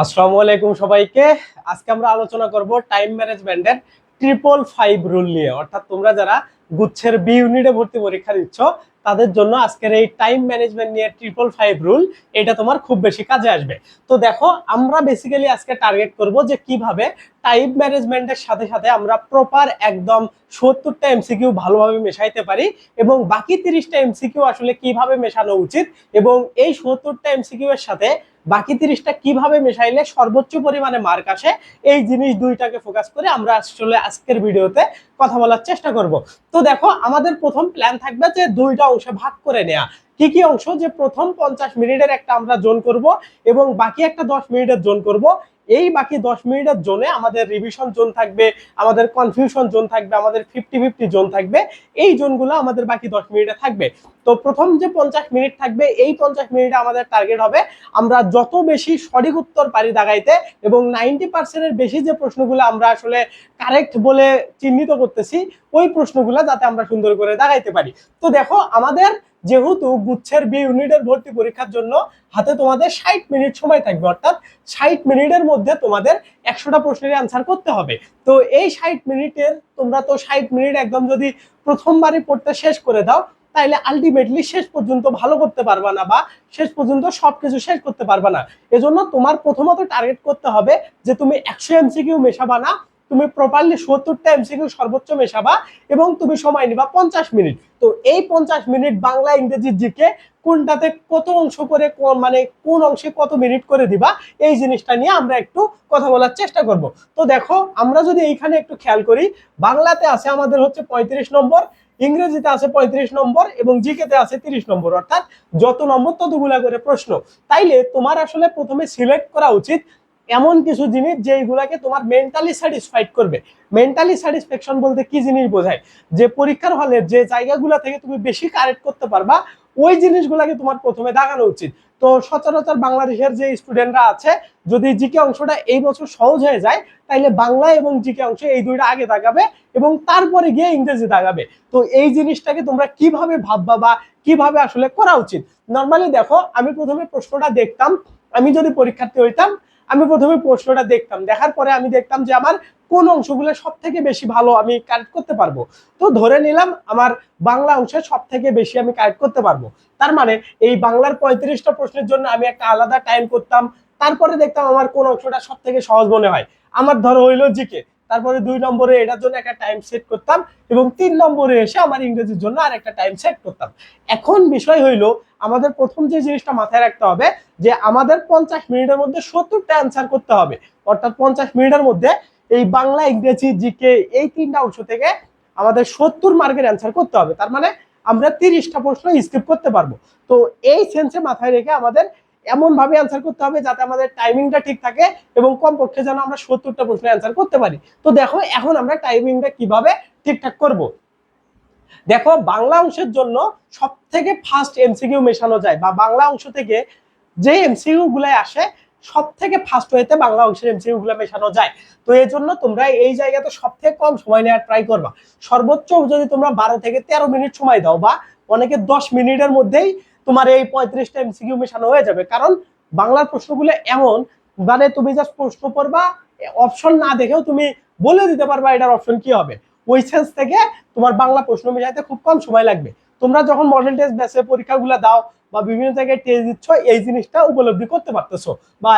আসসালামু আলাইকুম সবাইকে। আজকে আমরা আলোচনা করব টাইম ম্যানেজমেন্টের ট্রিপল ফাইভ রুল নিয়ে। অর্থাৎ তোমরা যারা গুচ্ছের বি ইউনিটে ভর্তি পরীক্ষা দিচ্ছ, তাদের জন্য আজকের এই টাইম ম্যানেজমেন্ট নিয়ে ট্রিপল ফাইভ রুল এটা তোমার খুব বেশি কাজে আসবে। তো দেখো, আমরা বেসিক্যালি আজকে টার্গেট করব যে কীভাবে টাইম ম্যানেজমেন্টের সাথে সাথে আমরা প্রপার একদম সত্তরটা এমসিকিউ ভালোভাবে মেশাইতে পারি এবং বাকি তিরিশটা এমসিকিউ আসলে কীভাবে মেশানো উচিত এবং এই সত্তরটা এমসিকিউ এর সাথে বাকি তিরিশটা কীভাবে মেশাইলে সর্বোচ্চ পরিমাণে মার্ক আসে, এই জিনিস দুইটাকে ফোকাস করে আমরা আসলে আজকের ভিডিওতে কথা বলার চেষ্টা করব। তো দেখো, আমাদের প্রথম প্ল্যান থাকবে যে দুইটা অংশে ভাগ করে নেয়া। কি কি অংশ? যে প্রথম পঞ্চাশ মিনিটের একটা আমরা জোন করব এবং বাকি একটা দশ মিনিটের জোন করব। এই বাকি দশ মিনিটের জোনে আমাদের রিভিশন জোন থাকবে, আমাদের কনফিউশন জোন থাকবে, আমাদের ফিফটি ফিফটি জোন থাকবে, এই জোনগুলো আমাদের বাকি দশ মিনিটে থাকবে। তো প্রথম যে পঞ্চাশ মিনিট থাকবে, এই পঞ্চাশ মিনিটে আমাদের টার্গেট হবে আমরা যত বেশি সঠিক উত্তর পারি দাগাইতে এবং নাইনটি পার্সেন্টের বেশি যে প্রশ্নগুলো আমরা আসলে কারেক্ট বলে চিহ্নিত করতেছি, ওই প্রশ্নগুলো যাতে আমরা সুন্দর করে দাগাইতে পারি। তো দেখো, আমাদের যেহেতু গুচ্ছের বি ইউনিটের ভর্তি পরীক্ষার জন্য হাতে তোমাদের ষাট মিনিট সময় থাকবে, অর্থাৎ ষাট মিনিটের মধ্যে তোমাদের একশোটা প্রশ্নের অ্যান্সার করতে হবে। তো এই ষাট মিনিটের, তোমরা তো ষাট মিনিট একদম যদি প্রথমবারই পড়তে শেষ করে দাও, তাইলে আলটিমেটলি শেষ পর্যন্ত ভালো করতে পারবা না বা শেষ পর্যন্ত সবকিছু শেষ করতে পারবা না। এজন্য তোমার প্রথমত টার্গেট করতে হবে যে তুমি একশো এমসিকিউ মেশাবা না তুমি প্রপারলি সত্তরটা এমসিকিউ সর্বোচ্চ মেশাবা এবং তুমি সময় নিবা পঞ্চাশ মিনিট। তো এই পঞ্চাশ মিনিট বাংলা ইংরেজি জিকে কোনটাতে কত অংশ করে কোন- মানে কোন অংশে কত মিনিট করে দিবা, এই জিনিসটা নিয়ে আমরা একটু কথা বলার চেষ্টা করব। তো দেখো, আমরা যদি এইখানে একটু খেয়াল করি, বাংলাতে আছে আমাদের হচ্ছে পঁয়ত্রিশ নম্বর, ইংরেজিতে আছে পঁয়ত্রিশ নম্বর এবং জিকেতে আছে তিরিশ নম্বর। অর্থাৎ যত নম্বর ততগুলা করে প্রশ্ন। তাইলে তোমার আসলে প্রথমে সিলেক্ট করা উচিত এমন কিছু জিনিস যেইগুলাকে তোমার মেন্টালি স্যাটিসফাইড করবে। মেন্টালি স্যাটিসফ্যাকশন বলতে কি জিনিস বোঝায়? যে পরীক্ষার হলে যে জায়গাগুলো থেকে তুমি বেশি কারেক্ট করতে পারবা, ওই জিনিসগুলোকে তোমার প্রথমে দাগানো উচিত। তো সচরাচর বাংলাদেশের যে স্টুডেন্টরা আছে, যদি জিকে অংশটা এই বছর সহজ হয়ে যায়, তাইলে বাংলা এবং জিকে অংশ এই দুইটা আগে দাগাবে এবং তারপরে গিয়ে ইংরেজি দাগাবে। তো এই জিনিসটাকে তোমরা কীভাবে ভাববা বা কীভাবে আসলে করা উচিত? নর্মালি দেখো, আমি প্রথমে প্রশ্নটা দেখতাম, আমি যদি পরীক্ষার্থী হইতাম আমি প্রথমে প্রশ্নটা দেখতাম। দেখার পরে আমি দেখতাম যে আমার কোন অংশগুলো সব থেকে বেশি ভালো আমি কারেক্ট করতে পারব। তো ধরে নিলাম আমার বাংলা অংশে সব থেকে বেশি আমি কারেক্ট করতে পারব। তার মানে এই বাংলার পঁয়ত্রিশটা প্রশ্নের জন্য আমি একটা আলাদা টাইম করতাম। তারপরে দেখতাম আমার কোন অংশটা সব থেকে সহজ মনে হয়। আমার ধরো হইল জিকে। তারপরে দুই নম্বরে এটার জন্য একটা টাইম সেট করতাম এবং তিন নম্বরে এসে আমার ইংরেজির জন্য আর একটা টাইম সেট করতাম। এখন বিষয় হইল, আমাদের প্রথম যে জিনিসটা মাথায় রাখতে হবে, যে আমাদের পঞ্চাশ মিনিটের মধ্যে সত্তরটা অ্যান্সার করতে হবে। অর্থাৎ পঞ্চাশ মিনিটের মধ্যে এই বাংলা, ইংরেজি জিকে এই তিনটা অংশ থেকে আমাদের সত্তর মার্কের অ্যান্সার করতে হবে। তার মানে আমরা তিরিশটা প্রশ্ন স্কিপ করতে পারব। তো এই সেন্সে মাথায় রেখে আমাদের এমন ভাবে অ্যান্সার করতে হবে যাতে আমাদের টাইমিংটা ঠিক থাকে এবং কমপক্ষে যেন আমরা সত্তরটা প্রশ্ন অ্যান্সার করতে পারি। তো দেখো, এখন আমরা টাইমিংটা কীভাবে ঠিকঠাক করব? দেখো, বাংলা অংশের জন্য সব থেকে ফার্স্ট এমসিকিউ মেশানো যায় বা বাংলা অংশ থেকে যে এমসিকিউ গুলাই আসে সব থেকে ফার্স্ট হইতে বাংলা অংশের এমসিকিউ গুলো মেশানো যায়। তো এই জন্য তোমরা এই জায়গাতে সব থেকে কম সময় নেওয়ার ট্রাই করবা। সর্বোচ্চ যদি তোমরা বারো থেকে তেরো মিনিট সময় দাও বা অনেকে দশ মিনিটের মধ্যেই তোমার এই পঁয়ত্রিশটা এমসিকিউ মেশানো হয়ে যাবে। কারণ বাংলার প্রশ্নগুলো এমন মানে তুমি জাস্ট প্রশ্ন পড়বা অপশন না দেখেও তুমি বলে দিতে পারবা এটার অপশন কি হবে। ওই সেন্স থেকে তোমার বাংলা প্রশ্ন মেশাইতে খুব কম সময় লাগবে। তোমরা যখন মডেল টেস্ট বেসে পরীক্ষাগুলো দাও বা বিভিন্ন জায়গায় টেস্ট দিচ্ছ, এই জিনিসটা উপলব্ধি করতে পারতেছো। বা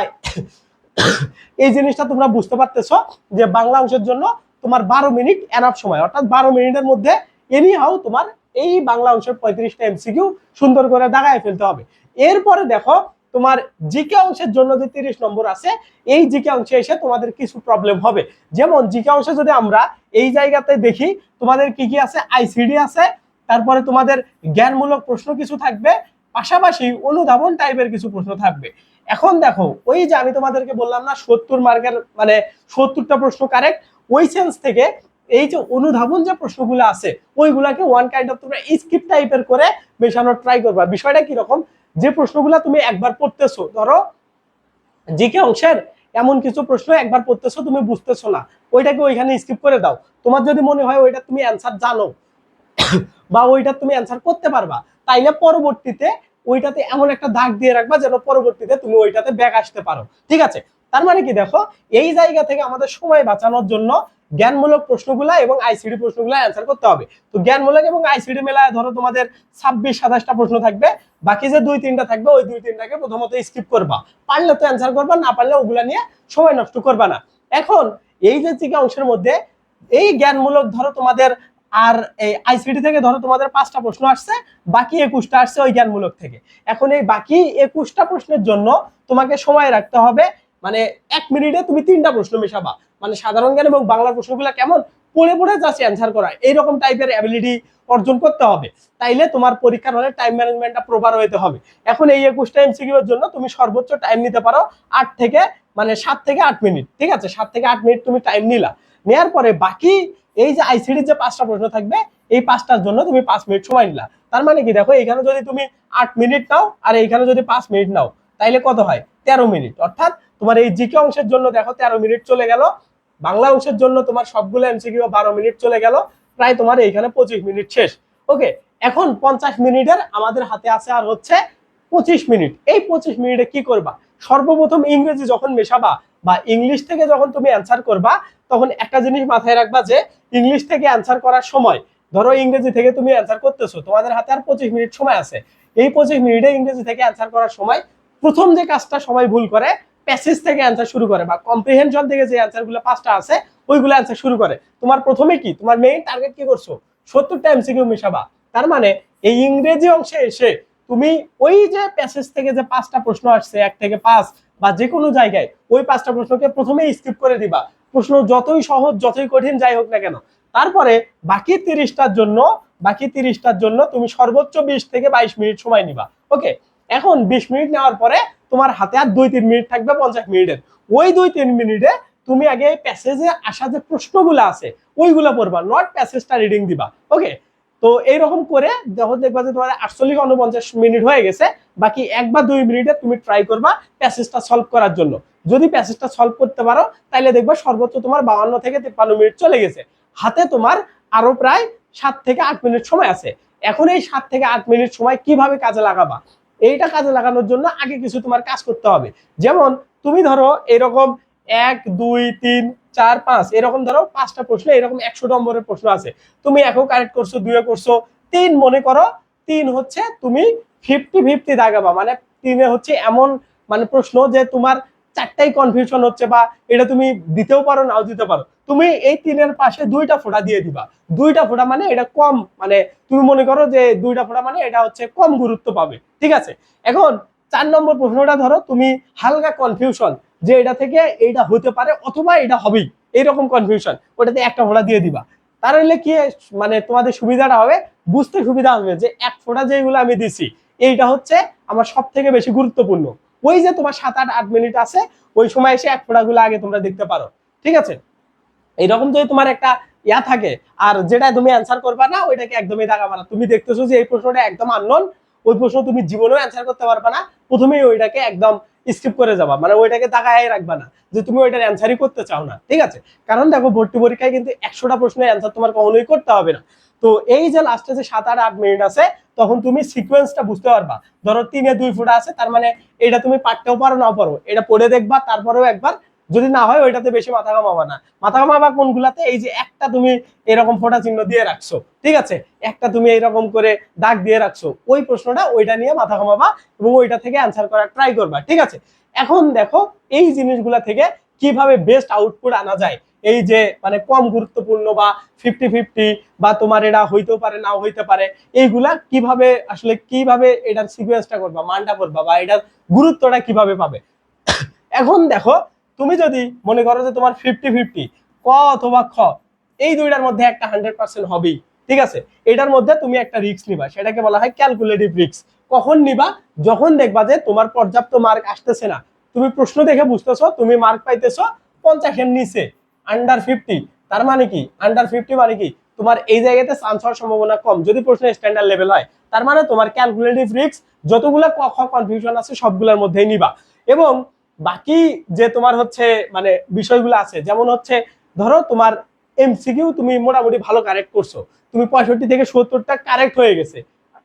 এই জিনিসটা তোমরা বুঝতে পারতেছো যে বাংলা অংশের জন্য তোমার বারো মিনিট এনাফ সময়, অর্থাৎ বারো মিনিটের মধ্যে এনি হাউ তোমার এই বাংলা অংশের পঁয়ত্রিশটা এমসিকিউ সুন্দর করে দাগায় ফেলতে হবে। এরপরে দেখো, তোমার জিকে অংশের জন্য যে তিরিশ নম্বর আছে, এই জিকে অংশে এসে তোমাদের কিছু প্রবলেম হবে। যেমন জিকে অংশে যদি আমরা এই জায়গাতে দেখি, তোমাদের কি কি আছে? আইসিডি আছে, তারপরে তোমাদের জ্ঞানমূলক প্রশ্ন কিছু থাকবে, পাশাপাশি অনুধাবন টাইপের কিছু প্রশ্ন থাকবে। এখন দেখো, ওই যে আমি তোমাদেরকে বললাম না, সত্তর মার্কের মানে সত্তরটা প্রশ্ন কারেক্ট ওই সেন্স থেকে এই যে অনুধাবন যে প্রশ্নগুলো আছে, ওইগুলাকে ওয়ান কাইন্ড অফ তোমরা স্কিপ টাইপের করে মেশানোর ট্রাই করবা। বিষয়টা কীরকম? যে প্রশ্নগুলো তুমি একবার পড়তেছো, ধরো জিকে অংশের এমন কিছু প্রশ্ন একবার পড়তেছো, তুমি বুঝতেছো না। ওইটাকে ওইখানে স্কিপ করে দাও। তোমার যদি মনে হয় ওইটা তুমি অ্যান্সার জানো বা ওইটা তুমি অ্যান্সার করতে পারবা, তাইলে পরবর্তীতে ওইটাতে এমন একটা দাগ দিয়ে রাখবা যেন পরবর্তীতে তুমি ওইটাতে ব্যাক আসতে পারো। ঠিক আছে? তার মানে কি দেখো, এই জায়গা থেকে আমাদের সময় বাঁচানোর জন্য জ্ঞানমূলক প্রশ্নগুলা এবং আইসিডি প্রশ্নগুলো অ্যান্সার করতে হবে। তো জ্ঞানমূলক এবং আইসিডি মেলায় ধরো তোমাদের ছাব্বিশ, সাতাশটা প্রশ্ন থাকবে। বাকি যে দুই, তিনটা থাকবে, ওই দুই, তিনটাকে প্রথমত স্কিপ করবা। পারলে তো অ্যান্সার করবা, না পারলে ওগুলা নিয়ে সময় নষ্ট করবা না। এখন এই যে চিকা অংশের মধ্যে এই জ্ঞানমূলক ধরো তোমাদের আর এই আইসিডি থেকে ধরো তোমাদের পাঁচটা প্রশ্ন আসছে, বাকি একুশটা আসছে ওই জ্ঞানমূলক থেকে। এখন এই বাকি একুশটা প্রশ্নের জন্য তোমাকে সময় রাখতে হবে মানে এক মিনিটে তুমি তিনটা প্রশ্ন মেশাবা। মানে সাধারণ জ্ঞান এবং বাংলার প্রশ্নগুলো কেমন? পড়ে পড়ে যাচ্ছে অ্যান্সার করা। এইরকম টাইপের অ্যাবিলিটি অর্জন করতে হবে। তাইলে তোমার পরীক্ষার হলে টাইম ম্যানেজমেন্টটা প্রপার হইতে হবে। এখন এই একুশটা এমসিকিউ এর জন্য তুমি সর্বোচ্চ টাইম নিতে পারো আট থেকে মানে সাত থেকে আট মিনিট। ঠিক আছে? সাত থেকে আট মিনিট তুমি টাইম নিলা। নেয়ার পরে বাকি এই যে আইসিডির যে পাঁচটা প্রশ্ন থাকবে, এই পাঁচটার জন্য তুমি পাঁচ মিনিট সময় নিলা। তার মানে কি? দেখো এখানে যদি তুমি আট মিনিট নাও আর এইখানে যদি পাঁচ মিনিট নাও, তাইলে কত হয়? তেরো মিনিট। অর্থাৎ তোমার এই জিকে অংশের জন্য দেখো তেরো মিনিট চলে গেল। বাংলা অংশের জন্য তোমার সবগুলো এমসিকিউ বারো মিনিট চলে গেল। প্রায় তোমার এইখানে পঁচিশ মিনিট শেষ। ওকে এখন পঞ্চাশ মিনিটের আমাদের হাতে আছে আর হচ্ছে পঁচিশ মিনিট। এই পঁচিশ মিনিটে কি করবা? সর্বপ্রথম ইংরেজি যখন মেশাবা বা ইংলিশ থেকে যখন তুমি অ্যান্সার করবা, তখন একটা জিনিস মাথায় রাখবা যে ইংলিশ থেকে অ্যান্সার করার সময়, ধরো ইংরেজি থেকে তুমি অ্যান্সার করতেছো, তোমাদের হাতে আর পঁচিশ মিনিট সময় আছে। এই পঁচিশ মিনিটে ইংরেজি থেকে অ্যান্সার করার সময় প্রথম যে কাজটা সবাই ভুল করে প্যাসেজ থেকে অ্যান্সার শুরু করে বা কম্প্রিহেনশন থেকে যে অ্যান্সারগুলো পাঁচটা আছে, ওইগুলো অ্যান্সার শুরু করে। তোমার প্রথমে কি? তোমার মেইন টার্গেট কি করছ? সত্তরটা এমসিকিউ মেশাবা। তার মানে এই ইংরেজি অংশে এসে তুমি ওই যে প্যাসেজ থেকে যে পাঁচটা প্রশ্ন আসছে, এক থেকে পাঁচ বা যে কোনো জায়গায়, ওই পাঁচটা প্রশ্নকে প্রথমেই স্কিপ করে দিবা। প্রশ্ন যতই সহজ, যতই কঠিন যাই হোক না কেন। তারপরে বাকি তিরিশটার জন্য, বাকি তিরিশটার জন্য তুমি সর্বোচ্চ বিশ থেকে বাইশ মিনিট সময় নিবা। ওকে এখন বিশ মিনিট নেওয়ার পরে তোমার হাতে আর দুই, তিন মিনিট থাকবে, পঞ্চাশ মিনিটের। ওই দুই, তিন মিনিটে তুমি আগে প্যাসেজে আসা যে প্রশ্নগুলো আছে, ওইগুলো পড়বা নট প্যাসেজটা রিডিং দিবা ওকে তো এইরকম করে যখন দেখবা যে তোমার আটচল্লিশ উনপঞ্চাশ মিনিট হয়ে গেছে, বাকি এক বা দুই মিনিটে তুমি ট্রাই করবা প্যাসেজটা সলভ করার জন্য। যদি প্যাসেজটা সলভ করতে পারো তাহলে দেখবা সর্বোচ্চ তোমার বাউন্ন থেকে তিপ্পান্ন মিনিট চলে গেছে। হাতে তোমার আরও প্রায় সাত থেকে আট মিনিট সময় আছে। এখন এই সাত থেকে আট মিনিট সময় কীভাবে কাজে লাগাবা? এইটা কাজে লাগানোর জন্য আগে কিছু তোমার কাজ করতে হবে। যেমন তুমি ধরো এরকম এক, দুই, তিন, চার, পাঁচ, এরকম ধরো পাঁচটা প্রশ্ন, এরকম একশো নম্বরের প্রশ্ন আছে। তুমি একও কারেক্ট করছ দুয়ে করছ, তিন মনে করো, তিন হচ্ছে তুমি ফিফটি ফিফটি দাগাবা মানে তিনে হচ্ছে এমন মানে প্রশ্ন যে তোমার চারটাই কনফিউশন হচ্ছে বা এটা তুমি দিতেও পারো, নাও দিতে পারো। তুমি এই তিনের পাশে দুইটা ফোঁটা দিয়ে দিবা। দুইটা ফোঁটা মানে এটা কম মানে তুমি মনে করো যে দুইটা ফোঁটা মানে এটা হচ্ছে কম গুরুত্ব পাবে, ঠিক আছে? এখন চার নম্বর প্রশ্নটা ধরো, তুমি হালকা কনফিউশন যে এটা থেকে এইটা হতে পারে অথবা এটা হবেই, এইরকম কনফিউশন ওটাতে একটা ফোঁটা দিয়ে দিবা। তাহলে কি মানে তোমাদের সুবিধাটা হবে, বুঝতে সুবিধা হবে যে এক ফোঁটা যেগুলো আমি দিছি, এইটা হচ্ছে আমার সব থেকে বেশি গুরুত্বপূর্ণ। ওই যে তোমার সাত, আট আট মিনিট আছে, ওই সময় এসে এক ফোঁটাগুলো আগে তোমরা দেখতে পারো, ঠিক আছে? এইরকম যদি তোমার একটা ইয়া থাকে, আর যেটা তুমি অ্যান্সার করবা না, ওইটাকে একদমই দাগাবা না তুমি দেখতেছো যে এই প্রশ্নটা একদম আননোন ওই প্রশ্ন তুমি জীবনেও অ্যান্সার করতে পারবা না। প্রথমেই ওইটাকে একদম স্কিপ করে যাবা মানে ওইটাকে দাগায় রাখবা না, যে তুমি ওইটার অ্যান্সারই করতে চাও না, ঠিক আছে? কারণ দেখো, ভর্তি পরীক্ষায় কিন্তু একশোটা প্রশ্নের অ্যান্সার তোমার কখনোই করতে হবে না। তো এই যে লাস্টে যে সাত আট আট মিনিট আছে, তখন তুমি সিকোয়েন্সটা বুঝতে পারবা। ধরো তিনে দুই ফুটা আছে, তার মানে এটা তুমি পারতেও পারো, নাও পারো। এটা পড়ে দেখবা, তারপরেও একবার যদি না হয় ওইটাতে বেশি মাথা ঘামাবা না। মাথা ঘামাবা কোনগুলাতে? এই যে একটা তুমি এরকম ফোটা চিহ্ন দিয়ে রাখছো, ঠিক আছে? একটা তুমি এইরকম করে দাগ দিয়ে রাখছো, ওই প্রশ্নটা ওইটা নিয়ে মাথা ঘামাবা এবং ওইটা থেকে অ্যান্সার করার ট্রাই করবা, ঠিক আছে? এখন দেখো এই জিনিসগুলা থেকে কীভাবে বেস্ট আউটপুট আনা যায়? এই যে মানে কম গুরুত্বপূর্ণ বা ফিফটি ফিফটি বা তোমার এটা হইতেও পারে, নাও হইতে পারে, এইগুলা কীভাবে আসলে কীভাবে এটার সিকুয়েন্সটা করবা, মানটা করবা বা এটার গুরুত্বটা কীভাবে পাবে? এখন দেখো তুমি যদি মনে করো যে তোমার ফিফটি ফিফটি ক অথবা খ, এই দুইটার মধ্যে একটা হান্ড্রেড পার্সেন্ট হবেই, ঠিক আছে? এটার মধ্যে তুমি একটা রিস্ক নিবা, সেটাকে বলা হয় ক্যালকুলেটিভ রিস্ক কখন নিবা? যখন দেখবা যে তোমার পর্যাপ্ত মার্ক আসতেছে না। তুমি প্রশ্ন দেখে বুঝতেছো, তুমি মার্ক পাইতেছো পঞ্চাশের নিচে আন্ডার ফিফটি তার মানে কি? আন্ডার ফিফটি মানে কি? তোমার এই জায়গাতে চান্স হওয়ার সম্ভাবনা কম। যদি প্রশ্ন স্ট্যান্ডার্ড লেভেল হয়, তার মানে তোমার ক্যালকুলেটিভ রিস্ক যতগুলো ক, খ কনফিউশন আছে, সবগুলোর মধ্যেই নিবা। এবং বাকি যে তোমার হচ্ছে মানে বিষয়গুলো আছে, যেমন হচ্ছে, ধরো তোমার এমসিকিউ তুমি মোটামুটি ভালো কারেক্ট করছ। তুমি পঁয়ষট্টি থেকে সত্তরটা কারেক্ট হয়ে গেছে।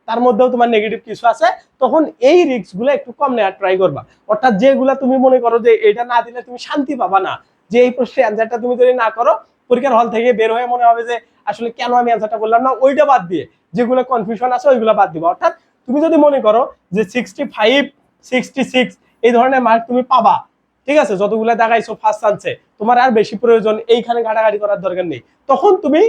তার মধ্যেও তোমার নেগেটিভ কিছু আছে, তখন এই রিস্কগুলো একটু কম নেওয়ার ট্রাই করবা। অর্থাৎ যেগুলা তুমি মনে করো যে এটা না দিলে তুমি শান্তি পাবা না, যে এই প্রশ্নের অ্যান্সারটা তুমি যদি না করো, পরীক্ষার হল থেকে বের হয়ে মনে হবে যে, আসলে কেন আমি অ্যান্সারটা করলাম না, ওইটা বাদ দিয়ে যেগুলো কনফিউশন আছে, ওইগুলো বাদ দিবা। অর্থাৎ তুমি যদি মনে করো যে সিক্সটি ফাইভ সিক্সটি সিক্স এই ধরনের মার্ক তুমি পাবা। ঠিক আছে? যতগুলো দেখাইছো ফার্স্ট চান্সে তোমার আর বেশি প্রয়োজন, এইখানে ঘাটাঘাটি করার দরকার নেই। তখন তুমি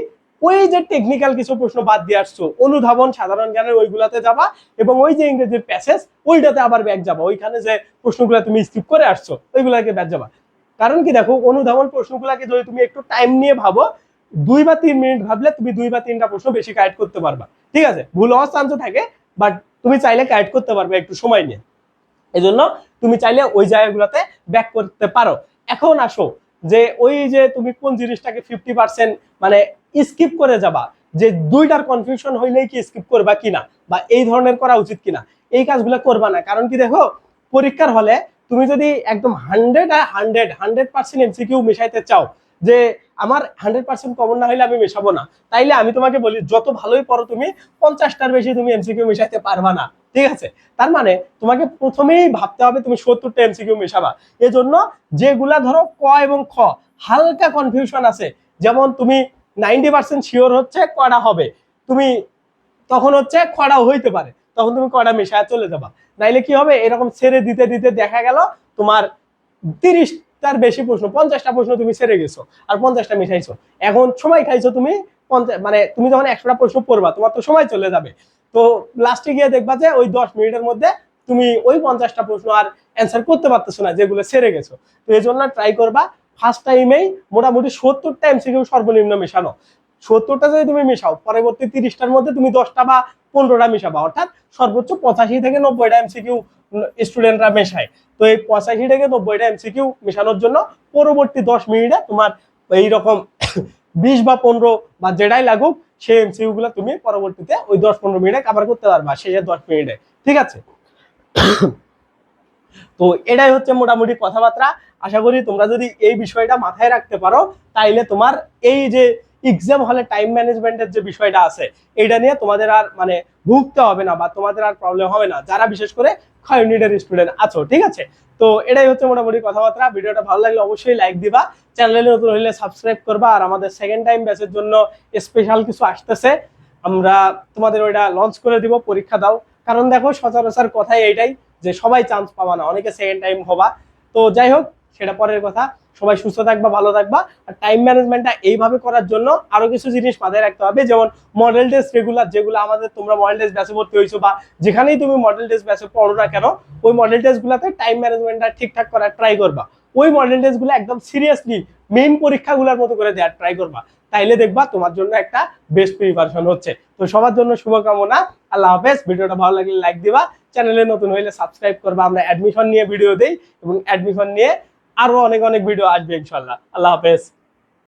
ওই যে টেকনিক্যাল কিছু প্রশ্ন বাদ দিয়ে আসছো, অনুধাবন, সাধারণ জ্ঞানের ওইগুলাতে যাবা এবং ওই যে ইংরেজির প্যাসেজ ওইটাতে আবার ব্যাক যাবা। ওইখানে যে প্রশ্নগুলো তুমি স্কিপ করে আসছো, ওইগুলাকে ব্যাক যাবা। কারণ কি দেখো, অনুধাবন প্রশ্নগুলাকে যদি তুমি একটু টাইম নিয়ে ভাবো, দুই বা তিন মিনিট ভাবলে তুমি দুই বা তিনটা প্রশ্ন বেশি কারেক্ট করতে পারবা। ঠিক আছে? ভুল হওয়ার চান্স থাকে বাট তুমি চাইলে কারেক্ট করতে পারবে একটু সময় নিয়ে। এই জন্য তুমি চাইলে ওই জায়গাগুলোতে ব্যাক করতে পারো। এখন আসো, যে ওই যে তুমি কোন জিনিসটাকে ফিফটি পার্সেন্ট মানে স্কিপ করে যাবা, যে দুইটার কনফিউশন হইলেই কি স্কিপ করবা কিনা বা এই ধরনের করা উচিত কিনা এই কাজগুলো করবা না। কারণ কি দেখো, পরীক্ষার হলে তুমি যদি একদম হান্ড্রেড আর হান্ড্রেড হান্ড্রেড পার্সেন্ট এমসিকিউ মিশাইতে চাও যে আমার হান্ড্রেড পার্সেন্ট কমন না হলে আমি মেশাবো না। তাইলে আমি তোমাকে বলি, যত ভালোই পড়ো তুমি, পঞ্চাশটার বেশি তুমি এমসিকিউ মিশাইতে পারবা না। ঠিক আছে? তার মানে তোমাকে প্রথমেই ভাবতে হবে তুমি সত্তরটা এমসিকিউ মেশাবা। এজন্য যেগুলা ধরো ক এবং খ, হালকা কনফিউশন আছে। যেমন তুমি নাইনটি পার্সেন্ট শিওর হচ্ছে কটা হবে। তুমি তখন হচ্ছে খড়াও হইতে পারে। তখন তুমি কটা মেশায় চলে যাবা। নাইলে কি হবে? এরকম ছেড়ে দিতে দিতে দেখা গেল তোমার তিরিশটার বেশি প্রশ্ন, পঞ্চাশটা প্রশ্ন তুমি ছেড়ে গেছো আর পঞ্চাশটা মিশাইছো। এখন সময় খাইছো তুমি পঞ্চাশ মানে তুমি যখন একশোটা প্রশ্ন পড়বা, তোমার তো সময় চলে যাবে। তো লাস্টে গিয়ে দেখবা যে ওই দশ মিনিটের মধ্যে তুমি ওই পঞ্চাশটা প্রশ্ন আর অ্যান্সার করতে পারতেছো না, যেগুলো ছেড়ে গেছো। তো এই জন্য ট্রাই করবা ফার্স্ট টাইমেই মোটামুটি সত্তরটা এমসিকিউ সর্বনিম্ন মেশানো। সত্তরটা যদি তুমি মেশাও, পরবর্তী তিরিশটার মধ্যে তুমি দশটা বা পনেরোটা মেশাবা, অর্থাৎ সর্বোচ্চ পঁচাশি থেকে নব্বইটা এমসিকিউ স্টুডেন্টরা মেশায়। তো এই পঁচাশি থেকে নব্বইটা এমসিকিউ মেশানোর জন্য পরবর্তী দশ মিনিটে তোমার এইরকম বিশ বা পনেরো বা যেটাই লাগুক, সেই এমসিকিউ গুলো তুমি পরবর্তীতে ওই দশ পনেরো মিনিটে কাভার করতে পারবা শেষের দশ মিনিটে। ঠিক আছে? তো এটাই হচ্ছে মোটামুটি কথাবার্তা। আশা করি তোমরা যদি এই বিষয়টা মাথায় রাখতে পারো, তাইলে তোমার এই যে এক্সাম হলে টাইম ম্যানেজমেন্টের যে বিষয়টা আছে, এটা নিয়ে তোমাদের আর মানে ভুগতে হবে না বা তোমাদের আর প্রবলেম হবে না। যারা বিশেষ করে ইউনিটের স্টুডেন্ট আছো, ঠিক আছে? তো এটাই হচ্ছে মোটামুটি কথাবার্তা। ভিডিওটা ভালো লাগলে অবশ্যই লাইক দিবা। চ্যানেলে নতুন হলে সাবস্ক্রাইব করবা। আর আমাদের সেকেন্ড টাইম ব্যাচের জন্য স্পেশাল কিছু আসতেছে। আমরা তোমাদের ওইটা লঞ্চ করে দিব, পরীক্ষা দাও। কারণ দেখো, সচরাচর কথাই এইটাই যে সবাই চান্স পাবা না। অনেকে সেকেন্ড টাইম হবা। তো যাই হোক, সেটা পরের কথা। সবাই সুস্থ থাকবা, ভালো থাকবা। আর টাইম ম্যানেজমেন্টটা এইভাবে করার জন্য আরও কিছু জিনিস মাথায় রাখতে হবে, যেমন মডেল টেস্ট রেগুলার যেগুলো আমাদের তোমরা মডেল টেস্ট ব্যাচে ভর্তি হয়েছো বা যেখানেই তুমি মডেল টেস্ট ব্যাচে পড়ো না কেন, ওই মডেল টেস্টগুলোতে টাইম ম্যানেজমেন্টটা ঠিকঠাক করার ট্রাই করবা। ওই মডেল টেস্টগুলো একদম সিরিয়াসলি মেইন পরীক্ষাগুলোর মতো করে দেওয়ার ট্রাই করবা। তাইলে দেখবা তোমার জন্য একটা বেস্ট প্রিপারেশন হচ্ছে। তো সবার জন্য শুভকামনা, আল্লাহ হাফেজ। ভিডিওটা ভালো লাগলে লাইক দিবা। চ্যানেলে নতুন হইলে সাবস্ক্রাইব করবা। আমরা অ্যাডমিশন নিয়ে ভিডিও দেই এবং অ্যাডমিশন নিয়ে আরও অনেক অনেক ভিডিও আসবে ইনশাল্লাহ। আল্লাহ হাফেজ।